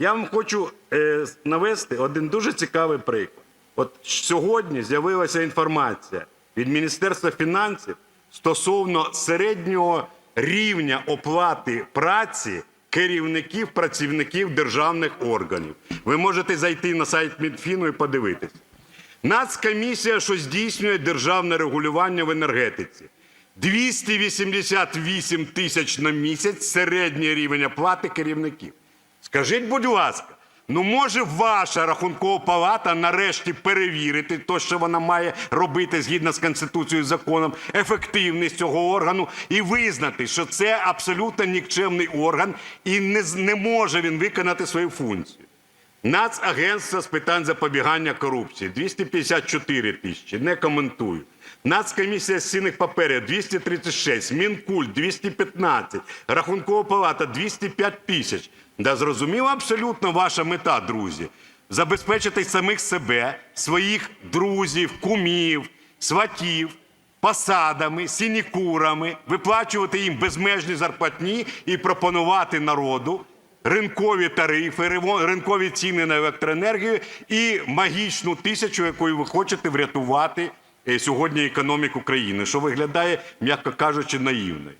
Я вам хочу е, навести один дуже цікавий приклад. От сьогодні з'явилася інформація від Міністерства фінансів стосовно середнього рівня оплати праці керівників, працівників державних органів. Ви можете зайти на сайт Мінфіну і подивитися. Нацкомісія, що здійснює державне регулювання в енергетиці. 288 тисяч на місяць середній рівень оплати керівників. Скажіть, будь ласка, ну може ваша рахункова палата нарешті перевірити те, що вона має робити згідно з Конституцією і законом, ефективність цього органу і визнати, що це абсолютно нікчемний орган і не, з- не може він виконати свою функцію. Нацагентство з питань запобігання корупції 254 тисячі. Не коментую. Нацкомісія з цінних паперів 236, Мінкульт 215, Рахункова палата 205 тисяч. Да зрозуміла абсолютно ваша мета, друзі. Забезпечити самих себе, своїх друзів, кумів, сватів посадами, сінікурами, виплачувати їм безмежні зарплатні і пропонувати народу ринкові тарифи, ринкові ціни на електроенергію і магічну тисячу, якою ви хочете врятувати е, сьогодні економіку країни, що виглядає, м'яко кажучи, наївною.